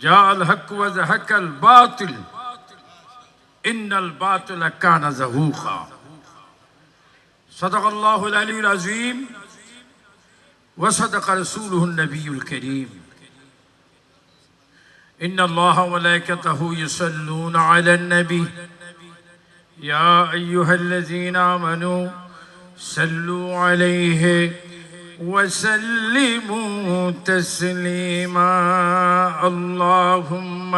جاء الحق وزهق الباطل. إن الباطل كان زهوقا. صدق الله العلي العظيم وصدق رسوله النبي الكريم. إن الله وملائكته يصلون على النبي. يا أيها الذين آمنوا صلوا عليه. وسلموا تسليما اللهم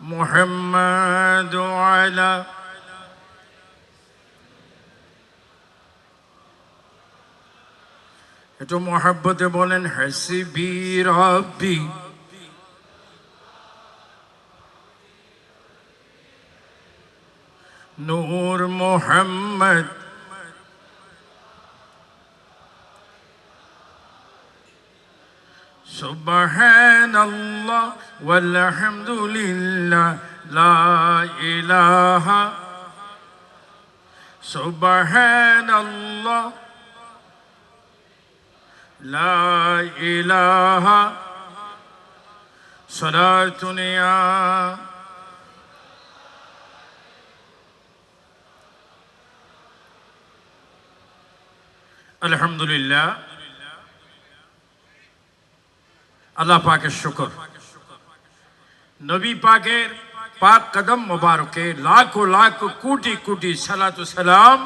محمد وعلى একটু মহাব্বতে বলেন হাসিবি রব্বি نور محمد. سبحان الله والحمد لله لا إله. سبحان الله لا إله. صلاة يا আলহামদুলিল্লাহ। আল্লাহ পাকের শুকর। নবী পাকের পাক কদম মোবারকে লাখো লাখ কোটি কোটি সালাত সালাম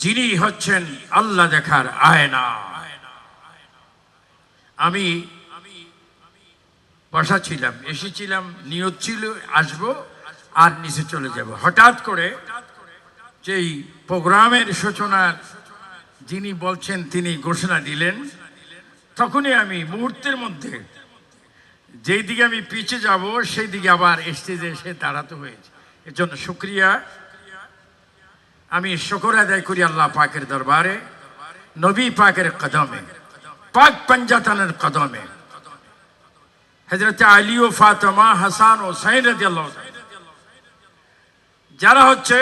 যিনি হচ্ছেন আল্লাহ দেখার আয়না। আমি বসা ছিলাম, এসেছিলাম নিয়ত ছিল, আসব আর নিচে চলে যাব। হঠাৎ করে যেই প্রোগ্রামের সূচনার যিনি বলছেন, তিনি ঘোষণা দিলেন, তখনই আমি মুহূর্তের মধ্যে যেই দিকে আমি পিছে যাব, সেই দিকে আবার স্টেজে এসে দাঁড়াতে হয়েছে। এর জন্য শুক্রিয়া। আমি শুকর আদায় করি আল্লাহ পাকের দরবারে, নবী পাকের কদমে, পাক পঞ্জাতনের কদমে। হজরত আলী ও ফাতেমা, হাসান ও সাইন। যারা হচ্ছে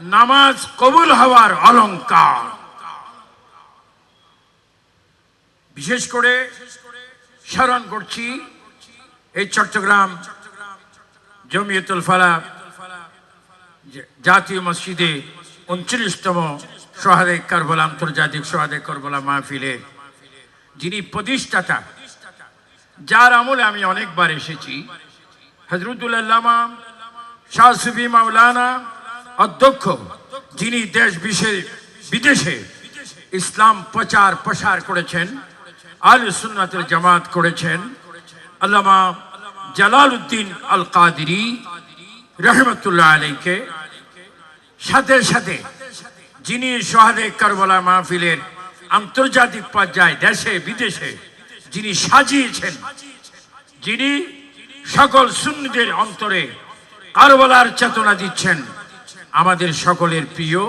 নামাজ কবুল হওয়ার অলংকার। বিশেষ করে স্মরণ করছি এই চট্টগ্রাম জমিয়তুল ফালা জাতীয় মসজিদে উনত্রিশতম সোহাদে কারবলা, আন্তর্জাতিক সোহাদে কারবলা মাহফিলে যিনি প্রতিষ্ঠাতা, যার আমলে আমি অনেকবার এসেছি। হজরতুল্লামা শাহ সুফি মাওলানা অধ্যক্ষ যিনি দেশ বিশে- বিদেশে ইসলাম প্রচার প্রসার করেছেন আল সুন্নাতের জামাত করেছেন, আল্লামা জালাল উদ্দিন আল কাদিরি রহমতুল্লাহ আলীকে সাথে সাথে যিনি সোহাদে কারবলা মাহফিলের আন্তর্জাতিক পর্যায়ে দেশে, বিদেশে যিনি সাজিয়েছেন, যিনি সকল সুন্নিদের অন্তরে কারবলার চেতনা দিচ্ছেন আমাদের সকলের প্রিয়,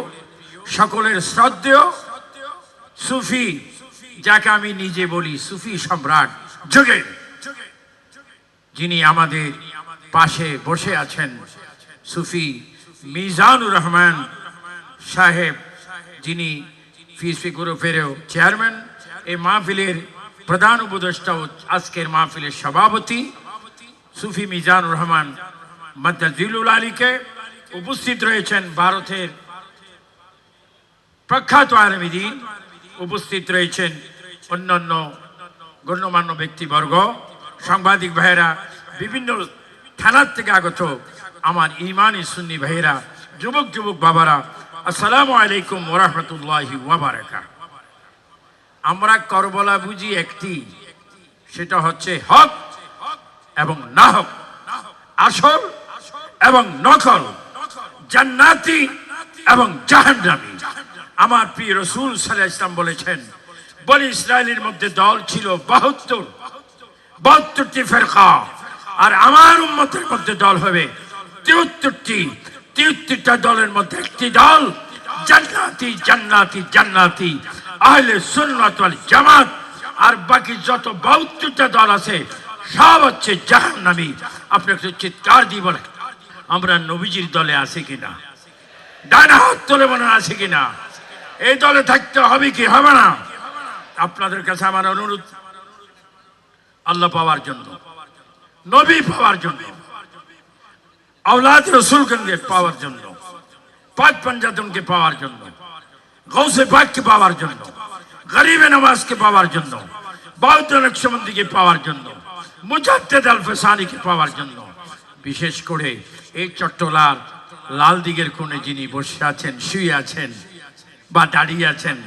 সকলের শ্রদ্ধেয় সুফি, যাকে আমি নিজে বলি সুফি সম্রাট যুগের যিনি আমাদের পাশে বসে আছেন সুফি মিজানুর রহমান সাহেব, যিনি ফিসফি গ্রুপেরও চেয়ারম্যান। এই মাহফিলের প্রধান উপদেষ্টা ও আজকের মাহফিলের সভাপতি সুফি মিজানুর রহমান মদ্দাজিলুল আলীকে উপস্থিত রয়েছেন ভারতের প্রখ্যাত আলমীদিন উপস্থিত রয়েছেন অন্যান্য গণ্যমান্য ব্যক্তিবর্গ। সাংবাদিক ভাইয়েরা, বিভিন্ন থানার থেকে আগত আমার ইমানি সুন্নি ভাইয়েরা, যুবক যুবক বাবারা, আসসালামু আলাইকুম ওরহমতুল্লাহি আমরা করবলা বুঝি একটি, সেটা হচ্ছে হক এবং না হক। আসল এবং নকল। জান্নাতি এবং জাহান্নামী। আমার প্রিয় রসুল সাল্লাহ ইসলাম বলেছেন বলি ইসরায়েলের মধ্যে দল ছিল বাহাত্তর, বাহাত্তরটি ফেরকা, আর আমার উম্মতের মধ্যে দল হবে তিহত্তরটি তিহত্তরটা দলের মধ্যে একটি দল, জান্নাতি জান্নাতি জান্নাতি, আহলে সুন্নাত ওয়াল জামাত, আর বাকি যত বাহাত্তরটা দল আছে, সব হচ্ছে জাহান্নামী। আপনি একটু চিৎকার দিয়ে বলেন। আমরা নবীজির দলে আছি কিনা? ডান হাত তুলে মনে আছে কিনা? এই দলে থাকতে হবে কি হবে না? আপনাদের কাছে আমার অনুরোধ, আল্লাহ পাওয়ার জন্য, নবী পাওয়ার জন্য, আওলাদ রসুলকে পাওয়ার জন্য, পাক পঞ্জাতনকে পাওয়ার জন্য গৌসে পাককে পাওয়ার জন্য, গরিবে নওয়াজকে পাওয়ার জন্য বৌদ্ধ নকশবন্দিকে পাওয়ার জন্য, মুজাদ্দেদ আল ফেসানিকে পাওয়ার জন্য, বিশেষ করে এই চট্টলার লাল দিকের কোণে যিনি বসে আছেন, শুয়ে আছেন বা দাঁড়িয়ে আছেন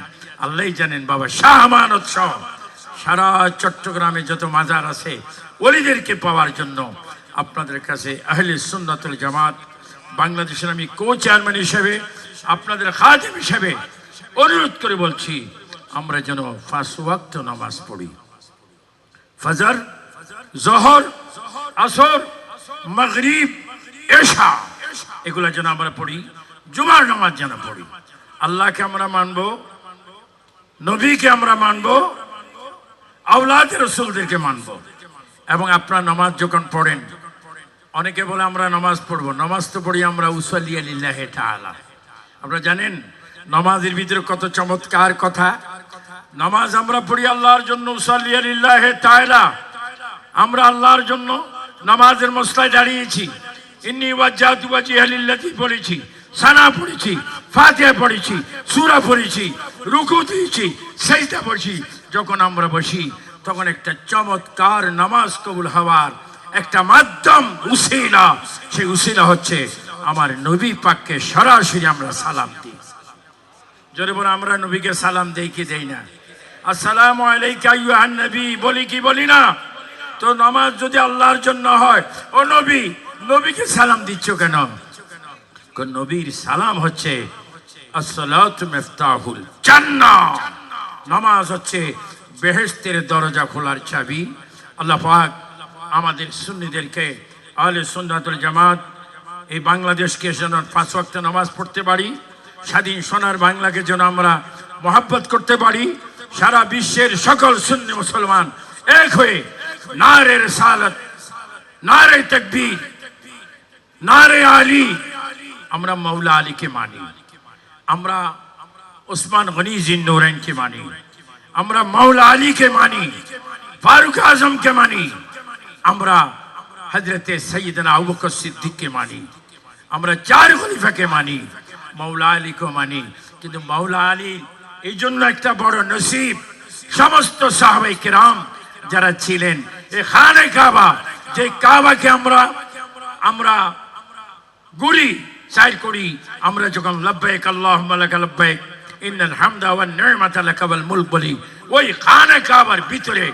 আল্লাহ জানেন বাবা শাহ সহ সারা চট্টগ্রামে যত মাজার আছে, ওলিদেরকে পাওয়ার জন্য আপনাদের কাছে আহলে সুন্নাতুল জামাত, বাংলাদেশের আমি কো চেয়ারম্যান হিসেবে, আপনাদের খাদিম হিসেবে অনুরোধ করে বলছি, আমরা যেন ফাঁস ওয়াক্ত নামাজ পড়ি। ফজর, জহর, আসর, মগরিব এশা। এগুলা যেন আমরা পড়ি, জুমার নামাজ যেন পড়ি। আল্লাহকে আমরা মানব, নবীকে আমরা মানব আউলাদ রসুলদেরকে মানব। এবং আপনার নামাজ যখন পড়েন, অনেকে বলে আমরা নামাজ পড়ব। নামাজ তো পড়ি আমরা উসলিয়া লিল্লাহে তাআলা। আপনারা জানেন, নামাজের ভিতরে কত চমৎকার কথা। নামাজ আমরা পড়ি আল্লাহর জন্য উসলিয়া লিল্লাহে তাআলা। আমরা আল্লাহর জন্য নামাজের মশলায় দাঁড়িয়েছি। ইন্নি ওয়াজ্জাতু ওয়াজহিয়া লিল্লাতি পড়েছি, সানা পড়েছি, ফাতিহা পড়েছি, সূরা পড়েছি, রুকু দিয়েছি, সেজদা পড়েছি। যখন আমরা বসি, তখন একটা চমৎকার নামাজ কবুল হওয়ার একটা মাধ্যম, উসিলা। সেই উসিলা হচ্ছে আমার নবী পাককে সরাসরি আমরা সালাম দিই। জোরে বলে, আমরা নবীকে সালাম দেই কি দেই না? আসসালামু আলাইকা নবী, বলি কি বলি না? তো নামাজ যদি আল্লাহর জন্য হয়, ও নবী নবীকে সালাম দিচ্ছ কেন? নবীর সালাম হচ্ছে নামাজ হচ্ছে বেহেশতের দরজা খোলার চাবি। আল্লাহ পাক আমাদের সুন্নিদেরকে আহলে সুন্নাতুল জামাত এই বাংলাদেশকে যেন পাঁচ ওয়াক্ত নামাজ পড়তে পারি, স্বাধীন সোনার বাংলাকে যেন আমরা মহাব্বত করতে পারি, সারা বিশ্বের সকল সুন্নি মুসলমান এক হয়ে নারের সালত নারে তকবীর নারে আলী, আমরা মৌলা আলীকে মানি। আমরা ওসমান গনি জিন্নুরাইনকে মানি। আমরা মৌলা আলীকে মানি, ফারুক আজমকে মানি। আমরা হজরতে সৈয়দনা আবু বকর সিদ্দিককে মানি। আমরা চার খলিফাকে মানি মৌলা আলীকে মানি। কিন্তু মৌলা আলী এই জন্য একটা বড় নসিব। সমস্ত সাহাবাই কেরাম যারা ছিলেন এ খানে কাবা, যে কাবাকে আমরা আমরা গুলি সাইড করি। আমরা যখন লব্বাইক, আল্লাহুম্মা লাকা লব্বাইক, ইন্নাল হামদা ওয়ান নি'মাতা ওয়াল মুলক বলি, ওই খানে কাবার ভিতরে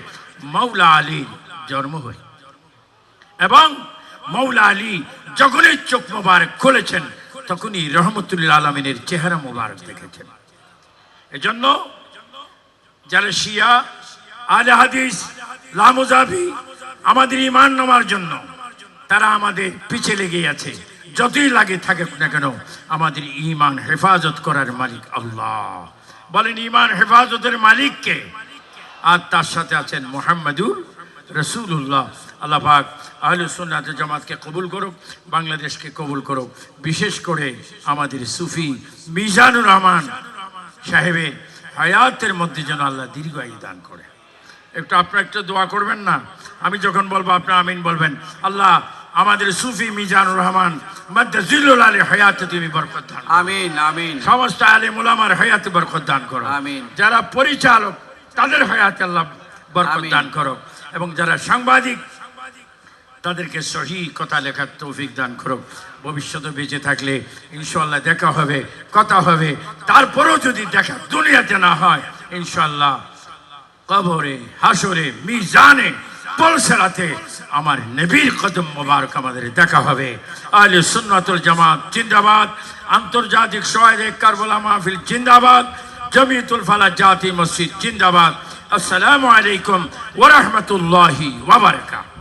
মাওলা আলীর জন্ম হয়। এবং মৌলা আলী যখনই চোখ মোবারক খুলেছেন, তখনই রহমতুল্লাহ আলমিনের চেহারা মোবারক দেখেছেন। এজন্য যারা শিয়া আলে হাদিস লামুজাবি আমাদের ইমান নামার জন্য, তারা আমাদের পিছে লেগে আছে। যতই লাগে থাকে না কেন, আমাদের ইমান হেফাজত করার মালিক আল্লাহ। বলেন ইমান হেফাজতের মালিককে আর তার সাথে আছেন মোহাম্মদুর রসুল্লাহ আল্লাহ পাক আহলে জামাতকে কবুল করুক, বাংলাদেশকে কবুল করুক। বিশেষ করে আমাদের সুফি মিজানুর রহমান সাহেবের হায়াতের মধ্যে যেন আল্লাহ দীর্ঘায়ু দান করে। একটু আপনার একটু দোয়া করবেন না? আমি যখন বলব আপনার আমিন বলবেন। আল্লাহ আমাদের সুফি মিজানুর রহমান মদ্দাজিল্লুল আলী হায়াতে তুমি বরকত দান আমিন আমিন। সমস্ত আলিম উলামার হায়াতে বরকত দান করো আমিন। যারা পরিচালক তাদের হায়াতে আল্লাহ বরকত দান করো এবং যারা সাংবাদিক তাদেরকে সহি কথা লেখার তৌফিক দান করো ভবিষ্যতে বেঁচে থাকলে ইনশাল্লাহ দেখা হবে কথা হবে। তারপরেও যদি দেখা দুনিয়াতে না হয় ইনশাল্লাহ কবরে হাসরে মিজানে পলসেরাতে আমার নবীর কদম মোবারক আমাদের দেখা হবে। আলে সুন্নাতুল জামাত জিন্দাবাদ, আন্তর্জাতিক সহায় কারবলা মাহফিল জিন্দাবাদ, জমিয়তুল ফালা জাতি মসজিদ জিন্দাবাদ। আসসালামু আলাইকুম ওরহমতুল্লাহি বারাকাতুহু।